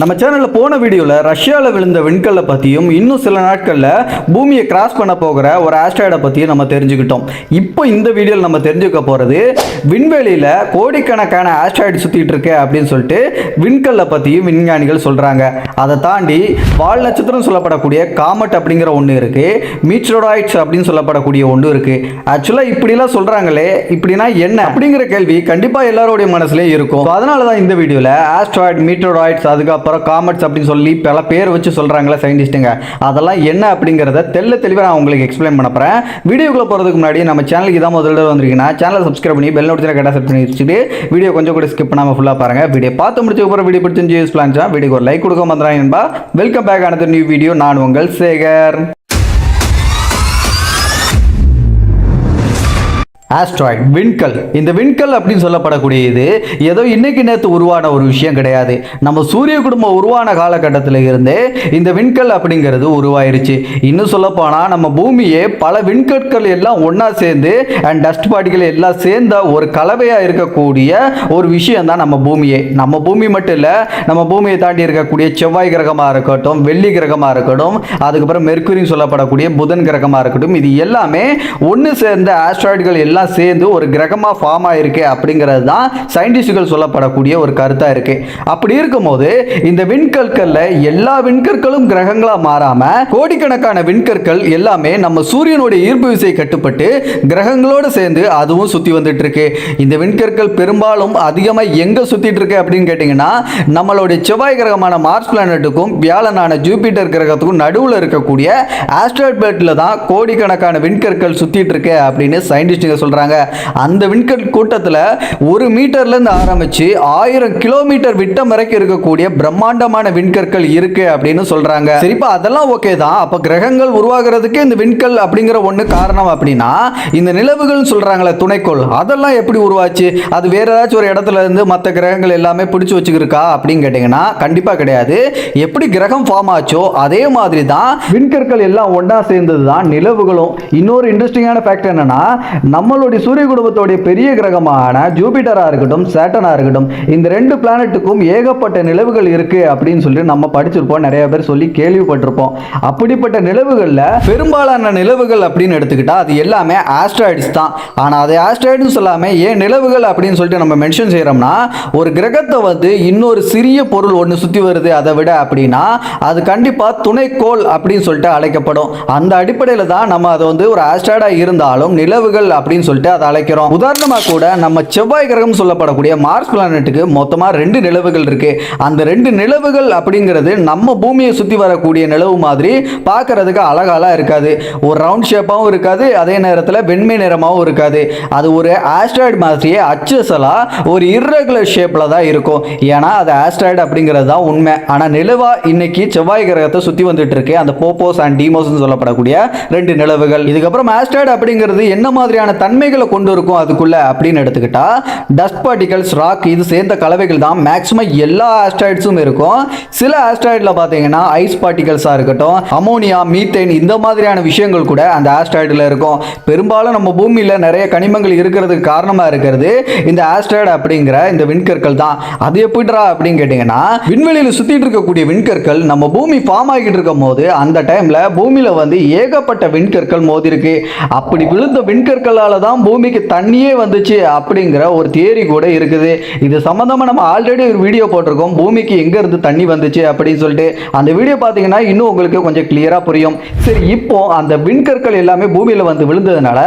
நம்ம சேனலில் போன வீடியோவில் ரஷ்யாவில் விழுந்த விண்கல்லை பற்றியும் இன்னும் சில நாட்களில் பூமியை கிராஸ் பண்ண போகிற ஒரு ஆஸ்ட்ராய்டை பற்றியும் நம்ம தெரிஞ்சுக்கிட்டோம். இப்போ இந்த வீடியோவில் நம்ம தெரிஞ்சுக்க போகிறது விண்வெளியில் கோடிக்கணக்கான ஆஸ்ட்ராய்டு சுற்றிட்டு இருக்கு அப்படின்னு சொல்லிட்டு விண்கல்லை பற்றியும் விஞ்ஞானிகள் சொல்கிறாங்க அதை தாண்டி வால் நட்சத்திரம் சொல்லப்படக்கூடிய காமட் அப்படிங்கிற ஒன்று இருக்குது மீட்ரோடாய்ட்ஸ் அப்படின்னு சொல்லப்படக்கூடிய ஒன்று இருக்குது ஆக்சுவலாக இப்படிலாம் சொல்கிறாங்களே இப்படின்னா என்ன? அப்படிங்கிற கேள்வி கண்டிப்பாக எல்லாருடைய மனசுலேயும் இருக்கும். அதனால தான் இந்த வீடியோவில் ஆஸ்ட்ராய்ட் மீட்ரோடாய்ட்ஸ் அதுக்கப்புறம் காமெட்ஸ் அப்படின்னு சொல்லி பல பேர் வச்சு சொல்கிறாங்களே சயின்டிஸ்ட்டுங்க அதெல்லாம் என்ன அப்படிங்கிறத தெல்ல தெளிவாக நான் உங்களுக்கு எக்ஸ்பிளைன் பண்ண போகிறேன் வீடியோக்குள்ளே போகிறதுக்கு முன்னாடி நம்ம சேனலுக்கு இதான் முதல்ல வந்திருக்கீங்கன்னா சேனலை சப்ஸ்கிரைப் பண்ணி பெல் நோட்டில் கரெக்டாக செட் பண்ணி வச்சுட்டு வீடியோ கொஞ்சம் கூட ஸ்கிப் பண்ணாமல் ஃபுல்லாக பாருங்கள் வீடியோ பார்த்து முடிச்ச அப்புறம் வீடியோ பிடிச்சி யூஸ் பிளான்ச்சா வீடியோக்கு ஒரு லைக் கொடுக்க வந்துடுறாங்க என்பா வெல்கம் பேக் ஆனது நியூ வீடியோ நான் உங்கள் சேகர். ஆஸ்ட்ராய்ட் விண்கல் இந்த விண்கல் அப்படின்னு சொல்லப்படக்கூடிய இது ஏதோ இன்னைக்கு நேற்று உருவான ஒரு விஷயம் கிடையாது. நம்ம சூரிய குடும்பம் உருவான காலகட்டத்தில் இருந்தே இந்த விண்கல் அப்படிங்கிறது உருவாயிருச்சு. இன்னும் சொல்லப்போனால் நம்ம பூமியே பல விண்கற்கள் எல்லாம் ஒன்றா சேர்ந்து அண்ட் டஸ்ட் பார்ட்டிகள் எல்லாம் சேர்ந்த ஒரு கலவையாக இருக்கக்கூடிய ஒரு விஷயம் தான் நம்ம பூமியே. நம்ம பூமி மட்டும் இல்லை நம்ம பூமியை தாண்டி இருக்கக்கூடிய செவ்வாய் கிரகமாக இருக்கட்டும் வெள்ளி கிரகமாக இருக்கட்டும் அதுக்கப்புறம் மெர்க்குரின்னு சொல்லப்படக்கூடிய புதன் கிரகமாக இருக்கட்டும் இது எல்லாமே ஒன்று சேர்ந்த ஆஸ்ட்ராய்டுகள் எல்லாம் சேர்ந்து ஒரு கிரகமாக ஃபார்ம் ஆயிருக்கு அப்படிங்கிறது தான் சயின்டிஸ்டுகள் சொல்லப்படக்கூடிய ஒரு கருத்தாக இருக்கு. அப்படி இருக்கும்போது இந்த விண்கற்கள்ல எல்லா விண்கற்களும் கிரகங்களாக மாறாம கோடிக்கணக்கான விண்கற்கள் எல்லாமே நம்ம சூரியனுடைய ஈர்ப்பு விசை கட்டுப்பட்டு கிரகங்களோடு சேர்ந்து அதுவும் சுற்றி வந்துட்டு இருக்கு இந்த விண்கற்கள் பெரும்பாலும் அதிகமாக எங்கே சுற்றிட்டு இருக்கு அப்படின்னு கேட்டிங்கன்னா நம்மளுடைய செவ்வாய் கிரகமான மார்ஸ் பிளானட்டுக்கும் வியாழனான ஜூபிட்டர் கிரகத்துக்கும் நடுவில் இருக்கக்கூடிய ஆஸ்ட்ராய்ட் பெல்ட்டில் தான் கோடிக்கணக்கான விண்கற்கள் சுற்றிட்டு இருக்கு அப்படின்னு சயின்டிஸ்டுங்க சொல்கிறாங்க அந்த விண்கல் கூட்டத்தில் ஒரு மீட்டர்லேருந்து ஆரம்பித்து ஆயிரம் கிலோமீட்டர் விட்டம் வரைக்கும் இருக்கக்கூடிய பிரம்மாண்டமான விண்கற்கள் இருக்கு அப்படின்னு சொல்கிறாங்க சரிப்பா அதெல்லாம் ஓகே தான். அப்போ கிரகங்கள் உருவாகிறதுக்கு இந்த விண்கல் அப்படிங்கிற ஒன்று காரணம் அப்படின்னா இந்த நிலவுகள் சொல்கிறாங்களே துணைக்கோள். அதெல்லாம் எப்படி உருவாச்சு? அது வேற ஏதாச்சும் ஒரு இடத்துல இருந்து மற்ற கிரகங்கள் எல்லாமே பிடிச்சி வச்சுக்கிருக்கா அப்படின்னு கேட்டிங்கன்னா கண்டிப்பாக கிடையாது. எப்படி கிரகம் ஃபார்ம் ஆச்சோ அதே மாதிரி தான் விண்கற்கள் எல்லாம் ஒன்றா சேர்ந்தது தான் நிலவுகளும். இன்னொரு இன்ட்ரெஸ்டிங்கான ஃபேக்ட் என்னன்னா நம்மளுடைய சூரிய குடும்பத்தோடைய பெரிய கிரகமான ஜூபிட்டராக இருக்கட்டும் சேட்டனாக இருக்கட்டும் இந்த ரெண்டு பிளானட்டுக்கும் ஏகப்பட்ட நிலவுகள் இருக்கு அப்படின்னு சொல்லிட்டு நம்ம படிச்சிருப்போம். நிறைய பேர் சொல்லி கேள்விப்பட்டிருப்போம். அப்படிப்பட்ட நிலவுகளில் பெரும்பாலான நிலவுகள் அப்படின்னு எடுத்துக்கிட்டா அது எல்லாமே ஆஸ்ட்ராய்ட்ஸ் தான். ஆனால் அது ஆஸ்ட்ராய்டுன்னு சொல்லாமல் ஏன் நிலவுகள் அப்படின்னு சொல்லிட்டு நம்ம மென்ஷன் செய்கிறோம்னா ஒரு கிரகத்தை வந்து இன்னொரு சிறிய பொருள் ஒன்று சுற்றி வருது அதை விட அப்படின்னா அது கண்டிப்பாக துணைக்கோள் அப்படின்னு சொல்லிட்டு அழைக்கப்படும். அந்த அடிப்படையில் தான் நம்ம அதை வந்து ஒரு ஆஸ்ட்ராய்டாக இருந்தாலும் நிலவுகள் அப்படின்னு சொல்லிட்டு அதை அழைக்கிறோம். உதாரணமாக கூட நம்ம செவ்வாய் கிரகம் சொல்லப்படக்கூடிய மார்ஸ் பிளானட்டுக்கு மொத்தமாக ரெண்டு நிலவுகள் இருக்கு. அந்த ரெண்டு நிலவுகள் அப்படிங்கிறது நம்ம பூமியை சுற்றி வரக்கூடிய நிலவு மாதிரி பார்க்கறதுக்கு அழகாலாம் இருக்காது. ஒரு ரவுண்ட் ஷேப்பாகவும் இருக்காது அதே நேரத்தில் வெண்மை நிறமாகவும் இருக்காது. அது ஒரு ஆஸ்ட்ராய்டு மாதிரியே அச்சசலாக ஒரு இர்ரெகுலர் ஷேப்பில் தான் இருக்கும். ஏன்னா அது ஆஸ்ட்ராய்டு அப்படிங்கிறது தான் உண்மை. ஆனால் நிலவா இன்னைக்கு செவ்வாய் கிரகத்தை சுற்றி வந்துட்டு இருக்கு. அந்த போப்போஸ் அண்ட் டீமோஸ்னு சொல்லப்படக்கூடிய ரெண்டு நிலவுகள். இதுக்கப்புறம் ஆஸ்ட்ராய்டு அப்படிங்கிறது என்ன மாதிரியான தன்மைகளை கொண்டு இருக்கும் அதுக்குள்ள அப்படின்னு எடுத்துக்கிட்டா டஸ்ட் பார்ட்டிகல்ஸ் ராக் இது சேர்ந்த கலவைகள் தான் மேக்ஸிமம் எல்லா ஆஸ்ட்ராய்ட்ஸும் இருக்கும். சில ஆஸ்ட்ராய்டில் பார்த்தீங்கன்னா ஐஸ் பார்ட்டிகல்ஸாக இருக்கட்டும் அமோனியா மீத்தேன் இந்த மாதிரியான விஷயங்கள் கூட அந்த ஆஸ்ட்ராய்டில் இருக்கும். பெரும்பாலும் நம்ம பூமியில் நிறைய கனிமங்கள் இருக்கிறதுக்கு காரணமாக இருக்கிறது இந்த ஆஸ்ட்ராய்டு அப்படிங்கிற இந்த விண்கற்கள் தான். அது எப்படிடா அப்படின்னு கேட்டிங்கன்னா விண்வெளியில் சுற்றிட்டு இருக்கக்கூடிய விண்கற்கள் நம்ம பூமி ஃபார்ம் ஆகிட்டு இருக்கும் போது அந்த டைமில் பூமியில் வந்து ஏகப்பட்ட விண்கற்கள் மோதிருக்கு. அப்படி விழுந்த விண்கற்களால் தான் பூமிக்கு தண்ணியே வந்துச்சு அப்படிங்கிற ஒரு தியரி கூட இருக்குது. இது சம்மந்தமாக நம்ம ஆல்ரெடி ஒரு வீடியோ போட்டிருக்கோம். பூமிக்கு எங்கேருந்து தண்ணி வந்துச்சு அப்படின்னு சொல்லிட்டு. அந்த வீடியோ பார்த்தீங்கன்னா இன்னும் உங்களுக்கு கொஞ்சம் கிளியராக புரியும். சரி இப்போ அந்த விண்கற்கள் எல்லாமே பூமியில் வந்து விழுந்ததுனால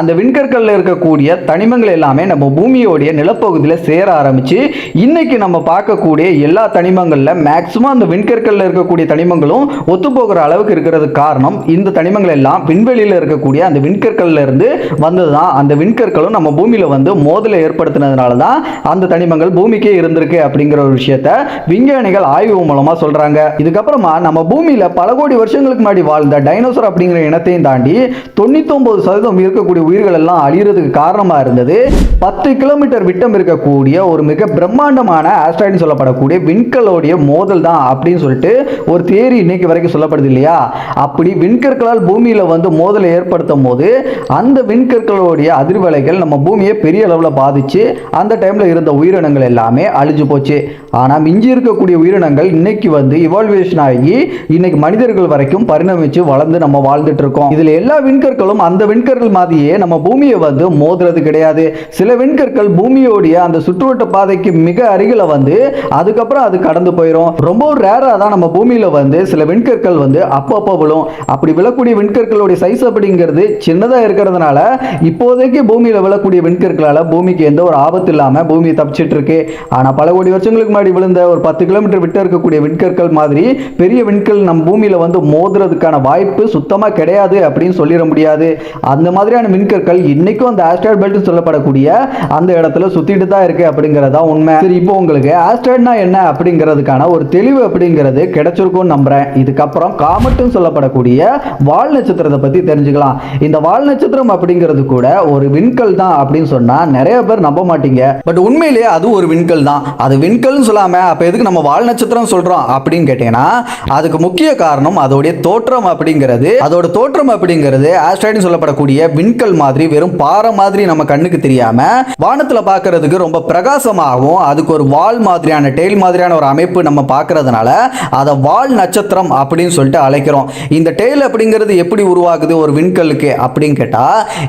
அந்த விண்கற்களில் இருக்கக்கூடிய தனிமங்கள் எல்லாமே நம்ம பூமியோடைய நிலப்பகுதியில் சேர ஆரம்பிச்சு இன்னைக்கு நம்ம பார்க்கக்கூடிய எல்லா தனிமங்களில் மேக்ஸிமம் அந்த விண்கற்களில் இருக்கக்கூடிய தனிமங்களும் ஒத்துப்போகிற அளவுக்கு இருக்கிறது காரணம் இந்த தனிமங்கள் எல்லாம் விண்வெளியில் இருக்கக்கூடிய அந்த விண்கற்களில் இருந்து வந்தது தான் அந்த விண்கற்களும் நம்ம பூமியில் வந்து மோதலை ஏற்படுத்தினதுனால தான் அந்த தனிமங்கள் பூமிக்கே இருந்திருக்கு அப்படிங்கிற ஒரு விஷயத்த விஞ்ஞானிகள் ஆய்வு மூலமாக சொல்றாங்க. இதுக்கப்புறமா நம்ம பூமியில் பல கோடி வருஷங்களுக்கு முன்னாடி வாழ்ந்த டைனோசர் அப்படிங்கிற இனத்தையும் தாண்டி தொண்ணூத்தொம்பது சதவீதம் இருக்கக்கூடிய உயிர்கள் எல்லாம் அழியறதுக்கு காரணமாக இருந்தது. பத்து கிலோமீட்டர் விட்டம் இருக்கக்கூடிய ஒரு மிக பிரம்மாண்டமான ஆஸ்ட்ராய்டு சொல்லப்படக்கூடிய விண்கலோடைய மோதல் தான் அப்படின்னு சொல்லிட்டு ஒரு தேரி இன்னைக்கு வரைக்கும் சொல்லப்படுது இல்லையா? அப்படி விண்கற்களால் பூமியில் வந்து மோதலை ஏற்படுத்தும் போது அந்த விண்கற்களோட விண்கல்லோடைய அதிர்வலைகள் நம்ம பூமியை பெரிய அளவில் பாதிச்சு அந்த டைமில் இருந்த உயிரினங்கள் எல்லாமே அழிஞ்சு போச்சு. ஆனால் மிஞ்சி இருக்கக்கூடிய உயிரினங்கள் இன்னைக்கு வந்து இவால்வேஷன் ஆகி இன்னைக்கு மனிதர்கள் வரைக்கும் பரிணமிச்சு வளர்ந்து நம்ம வாழ்ந்துட்டு இருக்கோம் இதில் எல்லா விண்கற்களும் அந்த விண்கற்கள் மாதிரியே நம்ம பூமியை வந்து மோதுறது கிடையாது. சில விண்கற்கள் பூமியோடைய அந்த சுற்றுவட்ட பாதைக்கு மிக அருகில வந்து அதுக்கப்புறம் அது கடந்து போயிடும் ரொம்ப ரேராக தான் நம்ம பூமியில வந்து சில விண்கற்கள் வந்து அப்பப்போ விழும். அப்படி விழக்கூடிய விண்கற்களுடைய சைஸ் அப்படிங்கிறது சின்னதாக இருக்கிறதுனால இப்போதைக்கு பூமியில் விழக்கூடிய விண்கற்களால் பூமிக்கு எந்த ஒரு ஆபத்து இல்லாமல் பூமி தப்பிச்சிட்டு இருக்கு ஆனால் பல கோடி வருஷங்களுக்கு முன்னாடி விழுந்த ஒரு பத்து கிலோமீட்டர் விட்டு இருக்கக்கூடிய விண்கற்கள் மாதிரி பெரிய விண்கல் நம் பூமியில் வந்து மோதுறதுக்கான வாய்ப்பு சுத்தமாக கிடையாது அப்படின்னு சொல்லிட முடியாது. அந்த மாதிரியான விண்கற்கள் இன்னைக்கும் அந்த ஆஸ்ட்ராய்ட் பெல்ட் சொல்லப்படக்கூடிய அந்த இடத்துல சுத்திட்டு தான் இருக்கு அப்படிங்கறதா உண்மை. சரி இப்போ உங்களுக்கு ஆஸ்ட்ராய்ட்னா என்ன அப்படிங்கிறதுக்கான ஒரு தெளிவு அப்படிங்கிறது கிடைச்சிருக்கும்னு நம்புறேன். இதுக்கப்புறம் காமட்டும் சொல்லப்படக்கூடிய வால் நட்சத்திரத்தை பத்தி தெரிஞ்சுக்கலாம். இந்த வால் நட்சத்திரம் அப்படிங்கிறது கூட ஒரு விண்கல் தான் அப்படின்னு சொன்னா நிறைய பேர் நம்ப மாட்டீங்க. பட் உண்மையிலேயே அது ஒரு விண்கல் தான். அது விண்கல்னு சொல்லாம அப்ப எதுக்கு நம்ம வால் நட்சத்திரம் சொல்றோம் அப்படின்னு கேட்டீங்கன்னா அதுக்கு முக்கிய காரணம் அதோடைய தோற்றம் அப்படிங்கிறது. அதோட தோற்றம் அப்படிங்கிறது ஆஸ்ட்ராய்டு சொல்லப்படக்கூடிய விண்கல் மாதிரி வெறும் பாறை மாதிரி நம்ம கண்ணுக்கு தெரியாம வானத்துல பார்க்கறதுக்கு ரொம்ப பிரகாசமாகவும் அதுக்கு ஒரு வால் மாதிரியான டெய்ல் மாதிரியான ஒரு அமைப்பு நம்ம பார்க்கறதுனால அதை வால் நட்சத்திரம் அப்படின்னு சொல்லிட்டு அழைக்கிறோம். இந்த டெய்ல் அப்படிங்கிறது எப்படி உருவாகுது ஒரு விண்கலுக்கு அப்படின்னு கேட்டா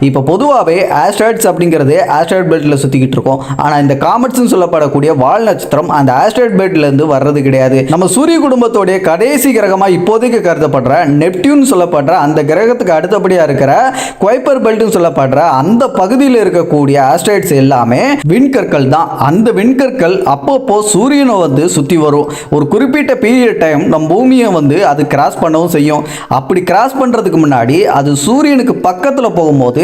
இப்போ பொதுவாகவே ஆஸ்ட்ராய்ட்ஸ் அப்படிங்கிறது ஆஸ்ட்ராய்ட் பெல்ட்டில் சுற்றிக்கிட்டு இருக்கோம். ஆனால் இந்த காமெட்ஸ்னு சொல்லப்படக்கூடிய வால் நட்சத்திரம் அந்த ஆஸ்ட்ராய்ட் பெல்ட்லேருந்து வர்றது கிடையாது. நம்ம சூரிய குடும்பத்தோடைய கடைசி கிரகமாக இப்போதைக்கு கருதப்படுற நெப்டியூன் சொல்லப்படுற அந்த கிரகத்துக்கு அடுத்தபடியாக இருக்கிற குவைப்பர் பெல்ட்னு சொல்லப்படுற அந்த பகுதியில் இருக்கக்கூடிய ஆஸ்ட்ராய்ட்ஸ் எல்லாமே விண்கற்கள் தான். அந்த விண்கற்கள் அப்பப்போ சூரியனை வந்து சுற்றி வரும். ஒரு குறிப்பிட்ட பீரியட் டைம் நம்ம பூமியை வந்து அது கிராஸ் பண்ணவும் செய்யும். அப்படி கிராஸ் பண்ணுறதுக்கு முன்னாடி அது சூரியனுக்கு பக்கத்தில் போகும்போது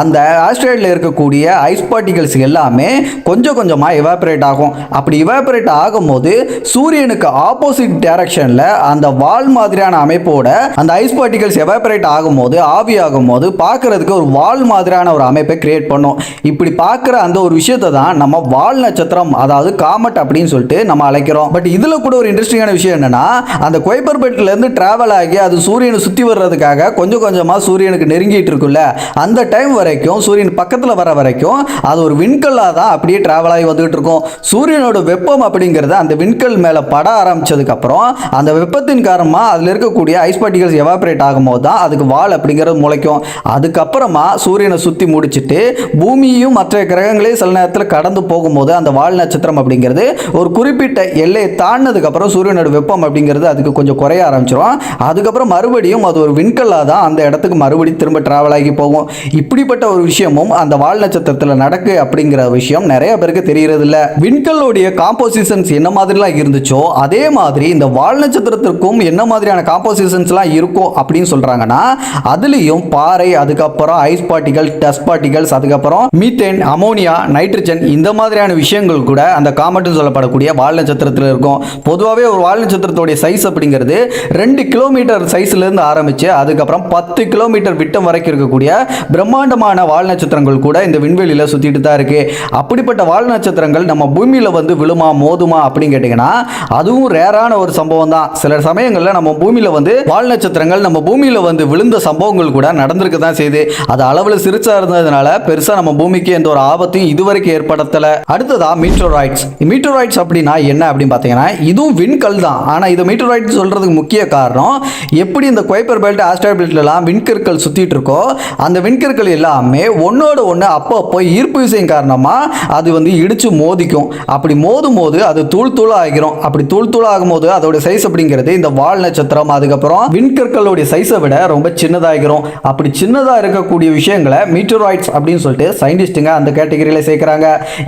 அந்த ஆஸ்ட்ராய்டில் இருக்கக்கூடிய ஐஸ் பார்ட்டிகல்ஸ் எல்லாமே கொஞ்சம் கொஞ்சமாக எவாபரேட் ஆகும். அப்படி இவாபரேட் ஆகும்போது சூரியனுக்கு ஆப்போசிட் டைரக்ஷனில் அந்த வால் மாதிரியான அமைப்போட அந்த ஐஸ் பார்ட்டிகல்ஸ் எவாபரேட் ஆகும்போது ஆவி ஆகும்போது பார்க்கறதுக்கு ஒரு வால் மாதிரியான ஒரு அமைப்பை கிரியேட் பண்ணும். இப்படி பார்க்குற அந்த ஒரு விஷயத்தை தான் நம்ம வால் நட்சத்திரம் அதாவது காமெட் அப்படின்னு சொல்லிட்டு நம்ம அழைக்கிறோம். பட் இதில் கூட ஒரு இன்ட்ரெஸ்டிங்கான விஷயம் என்னன்னா அந்த குவைப்பர் பெல்ட்லேருந்து டிராவல் ஆகி அது சூரியனை சுற்றி வர்றதுக்காக கொஞ்சம் கொஞ்சமாக சூரியனுக்கு நெருங்கிட்டு இருக்குல்ல அந்த டைம் வரைக்கும் சூரியன் பக்கத்தில் வர வரைக்கும் அது ஒரு விண்கல்லாக தான் அப்படியே ட்ராவல் ஆகி வந்துகிட்டு இருக்கும் சூரியனோட வெப்பம் அப்படிங்கிறது அந்த விண்கல் மேலே பட ஆரம்பிச்சதுக்கப்புறம் அந்த வெப்பத்தின் காரணமாக அதில் இருக்கக்கூடிய ஐஸ் பார்ட்டிகல்ஸ் எவாபரேட் ஆகும்போது தான் அதுக்கு வால் அப்படிங்கிறது முளைக்கும். அதுக்கப்புறமா சூரியனை சுற்றி முடிச்சிட்டு பூமியும் மற்ற கிரகங்களையும் சில நேரத்தில் கடந்து போகும்போது அந்த வால் நட்சத்திரம் அப்படிங்கிறது ஒரு குறிப்பிட்ட எல்லையை தாண்டினதுக்கப்புறம் சூரியனோட வெப்பம் அப்படிங்கிறது அதுக்கு கொஞ்சம் குறைய ஆரம்பிச்சிடும் அதுக்கப்புறம் மறுபடியும் அது ஒரு விண்கல்லாக தான் அந்த இடத்துக்கு மறுபடியும் திரும்ப ட்ராவல் ஆகி போகும். இப்படிப்பட்ட ஒரு விஷயமும் அந்த வால் நட்சத்திரத்தில் நடக்கு அப்படிங்கிற விஷயம் நிறைய பேருக்கு தெரியறது இல்ல விண்கல்லுடைய காம்போசிஷன்ஸ் என்ன மாதிரிலாம் இருந்துச்சோ அதே மாதிரி இந்த வால் நட்சத்திரத்திற்கும் என்ன மாதிரியான காம்போசிஷன்ஸ்லாம் இருக்கும் அப்படின்னு சொல்றாங்கன்னா அதுலேயும் பாறை அதுக்கப்புறம் ஐஸ் பார்ட்டிகல் டஸ்ட் பார்ட்டிகல்ஸ் அதுக்கப்புறம் மீத்தேன் அமோனியா நைட்ரஜன் இந்த மாதிரியான விஷயங்கள் கூட அந்த காமெட்னு சொல்லப்படக்கூடிய வால் நட்சத்திரத்தில் இருக்கும். பொதுவாகவே ஒரு வால் நட்சத்திரத்துடைய சைஸ் அப்படிங்கிறது ரெண்டு கிலோமீட்டர் சைஸ்லேருந்து ஆரம்பிச்சு அதுக்கப்புறம் பத்து கிலோமீட்டர் விட்டம் வரைக்கும் இருக்கக்கூடிய பிரம்மாண்டமான வால் நட்சத்திரங்கள் கூட இந்த விண்வெளியில் சுற்றிட்டு தான் இருக்கு. அப்படிப்பட்ட வால் நட்சத்திரங்கள் நம்ம பூமியில் வந்து விழுமா மோதுமா அப்படின்னு கேட்டிங்கன்னா அதுவும் ரேரான ஒரு சம்பவம் தான். சில சமயங்களில் நம்ம பூமியில் வந்து வால் நட்சத்திரங்கள் நம்ம பூமியில் வந்து விழுந்த சம்பவங்கள் கூட நடந்திருக்கு தான் செய்யுது அது அளவில் சிரிச்சாக இருந்ததுனால பெருசாக நம்ம பூமிக்கு எந்த ஒரு ஆபத்தையும் இதுவரைக்கும் ஏற்படுத்தலை. அடுத்ததா மீட்டோராய்ட்ஸ் மீட்டோராய்ட்ஸ் அப்படின்னா என்ன அப்படின்னு பார்த்தீங்கன்னா இதுவும் விண்கல் தான். ஆனால் இதை மீட்டோராய்ட்ஸ் சொல்கிறதுக்கு முக்கிய காரணம் எப்படி இந்த குவைப்பர் பெல்ட் ஆஸ்ட்ராய்ட் பெல்ட்லாம் விண்கற்கள் சுற்றிட்டு இருக்கோ அந்த விண்கற்கள் எல்லாம் ஒன்னோட ஒன்று அப்பப்போ ஈர்ப்பு விசையின் காரணமாக அது வந்து இடித்து மோதிக்கும். அப்படி மோதும் போது அது தூள் தூள் ஆகிரும். அப்படி தூள் தூள் ஆகும்போது அதோட சைஸ் அப்படிங்கிறது இந்த வால் நட்சத்திரம் அதுக்கப்புறம் விண்கற்களுடைய சைஸை விட ரொம்ப சின்னதாகிரும். அப்படி சின்னதாக இருக்கக்கூடிய விஷயங்களை மீட்டராய்ட்ஸ் அப்படின்னு சொல்லிட்டு சயின்டிஸ்ட்டுங்க அந்த கேட்டகரியில் சேர்க்குறாங்க.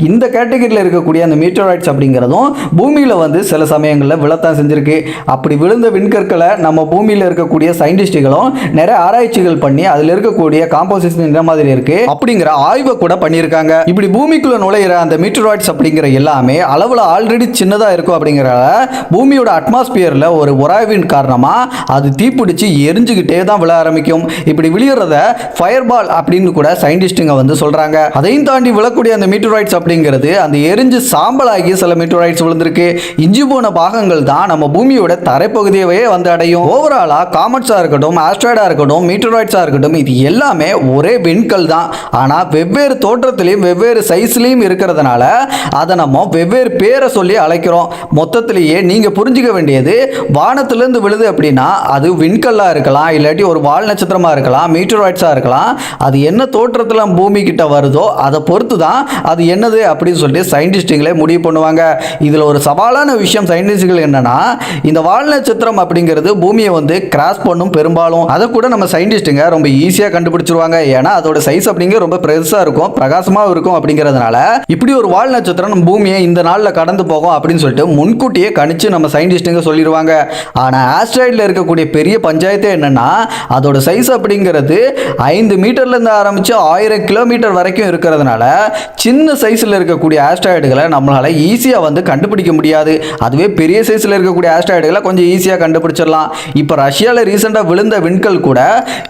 இந்த கேட்டகரியில் இருக்கக்கூடிய அந்த மீட்டராய்ட்ஸ் அப்படிங்கிறதும் பூமியில் வந்து சில சமயங்களில் விழத்தான் செஞ்சிருக்கு. அப்படி விழுந்த விண்கற்களை நம்ம பூமியில் இருக்கக்கூடிய சயின்டிஸ்ட்டுகளும் நிறைய ஆராய்ச்சிகள் பண்ணி அதில் இருக்கக்கூடிய காம்போசிஷன் மாதிரி இருக்கு. அப்படிங்கிற ஆய்வை கூட பண்ணியிருக்காங்க. இப்படி பூமிக்குள்ள நுழையிற அந்த மீட்டராய்ட்ஸ் அப்படிங்கிற எல்லாமே அளவில் ஆல்ரெடி சின்னதாக இருக்கும் அப்படிங்கிறத பூமியோட அட்மாஸ்பியரில் ஒரு உராய்வின் காரணமாக அது தீப்பிடிச்சு எரிஞ்சுக்கிட்டே தான் விழ ஆரம்பிக்கும். இப்படி விழுகிறத ஃபயர் பால் அப்படின்னு கூட சயின்டிஸ்ட்டுங்க வந்து சொல்கிறாங்க அதையும் தாண்டி விழக்கூடிய அந்த மீட்டராய்ட்ஸ் அப்படிங்கிறது அந்த எரிஞ்சு சாம்பலாகி சில மீட்டராய்ட்ஸ் விழுந்திருக்கு. இஞ்சி போன பாகங்கள் தான் நம்ம பூமியோட தரைப்பகுதியவே வந்து அடையும். ஓவராலாக காமெட்ஸாக இருக்கட்டும் ஆஸ்ட்ராய்டாக இருக்கட்டும் மீட்டராய்ட்ஸாக இருக்கட்டும் இது எல்லாமே ஒரே விண் விண்கல் தான். ஆனால் வெவ்வேறு தோற்றத்திலையும் வெவ்வேறு சைஸ்லையும் இருக்கிறதுனால அதை நம்ம வெவ்வேறு பேரை சொல்லி அழைக்கிறோம். மொத்தத்திலேயே நீங்கள் புரிஞ்சுக்க வேண்டியது வானத்திலேருந்து விழுது அப்படின்னா அது விண்கல்லாக இருக்கலாம் இல்லாட்டி ஒரு வால் நட்சத்திரமாக இருக்கலாம் மீட்டராய்ட்ஸாக இருக்கலாம். அது என்ன தோற்றத்தில் பூமி கிட்ட வருதோ அதை பொறுத்து தான் அது என்னது அப்படின்னு சொல்லிட்டு சயின்டிஸ்ட்டுங்களே முடிவு பண்ணுவாங்க. இதில் ஒரு சவாலான விஷயம் சயின்டிஸ்டுகள் என்னன்னா இந்த வால் நட்சத்திரம் அப்படிங்கிறது பூமியை வந்து கிராஸ் பண்ணும் பெரும்பாலும். அதை கூட நம்ம சயின்டிஸ்ட்டுங்க ரொம்ப ஈஸியாக கண்டுபிடிச்சிருவாங்க. ஏன்னா அதோட சைஸ் அப்படிங்கிற ரொம்ப பெருசாக இருக்கும் பிரகாசமாக இருக்கும் அப்படிங்கிறதுனால இப்படி ஒரு வால் நட்சத்திரம் நம்ம பூமியை இந்த நாளில் கடந்து போகும் அப்படின்னு சொல்லிட்டு முன்கூட்டியே கணிச்சு நம்ம சயின்டிஸ்ட்டுங்க சொல்லிடுவாங்க ஆனால் ஆஸ்ட்ராய்டில் இருக்கக்கூடிய பெரிய பஞ்சாயத்தே என்னன்னா அதோட சைஸ் அப்படிங்கிறது ஐந்து மீட்டர்லேருந்து ஆரம்பித்து ஆயிரம் கிலோமீட்டர் வரைக்கும் இருக்கிறதுனால சின்ன சைஸில் இருக்கக்கூடிய ஆஸ்ட்ராய்டுகளை நம்மளால் ஈஸியாக வந்து கண்டுபிடிக்க முடியாது. அதுவே பெரிய சைஸில் இருக்கக்கூடிய ஆஸ்ட்ராய்டுகளை கொஞ்சம் ஈஸியாக கண்டுபிடிச்சிடலாம். இப்போ ரஷ்யாவில் ரீசெண்டாக விழுந்த விண்கல் கூட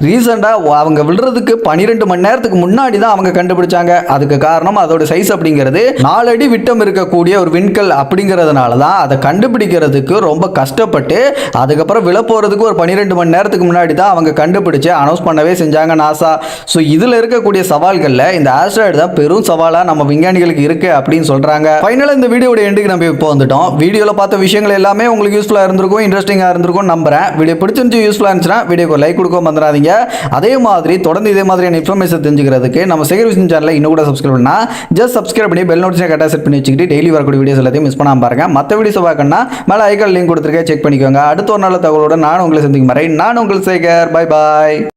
ரீசெண்டாக அவங்க விழுறதுக்கு பன்னிரெண்டு மணி நேரத்துக்கு முன்னாடி தான் அவங்க கண்டுபிடிச்சாங்க. அதுக்கு காரணம் அதோட சைஸ் அப்படிங்கிறது நாலடி விட்டம் இருக்கக்கூடிய ஒரு விண்கல் அப்படிங்கிறதுனால தான் அதை கண்டுபிடிக்கிறதுக்கு ரொம்ப கஷ்டப்பட்டு அதுக்கப்புறம் விழ போகிறதுக்கு ஒரு பன்னிரெண்டு மணி நேரத்துக்கு முன்னாடி தான் அவங்க கண்டுபிடிச்சு அனௌன்ஸ் பண்ணவே செஞ்சாங்க நாசா ஸோ இதில் இருக்கக்கூடிய சவால்களில் இந்த ஆஸ்ட்ராய்டு தான் பெரும் சவாலாக நம்ம விஞ்ஞானிகளுக்கு இருக்கு அப்படின்னு சொல்கிறாங்க ஃபைனலாக இந்த வீடியோட எண்டுக்கு நம்ம இப்போ வந்துட்டோம். வீடியோவில் பார்த்த விஷயங்கள் எல்லாமே உங்களுக்கு யூஸ்ஃபுல்லாக இருந்திருக்கும் இன்ட்ரெஸ்டிங்காக இருந்திருக்கும் நம்புறேன். வீடியோ பிடிச்சிருந்துச்சு யூஸ்ஃபுல்லாக இருந்துச்சுன்னா வீடியோக்கு லைக் கொடுக்க மறந்துடாதீங்க. அதே மாதிரி தொடர்ந்து இதே மாதிரியான இன்ஃபர்மேஷன் தெரிஞ்சுக்கிறதுக்கு நம்ம சேகர் விஷன் சேனலை இன்னும் கூட சப்ஸ்கிரைப் பண்ணா ஜஸ்ட் சப்ஸ்கிரைப் பண்ணி பெல் நோட்டிஸை கரெக்டாக செட் பண்ணி வச்சுக்கிட்டு டெய்லி வரக்கூடிய வீடியோஸ் எல்லாத்தையும் மிஸ் பண்ணாமல் பாருங்க. மற்ற வீடியோஸ் பார்க்கணும்னா மேலே ஐக்கால் லிங்க் கொடுத்துருக்கேன் செக் பண்ணிக்கோங்க. அடுத்த ஒரு நாள் தகவலோட நான் உங்களை சந்திக்கும் வரேன் நான் உங்கள் சேகர் பை பாய்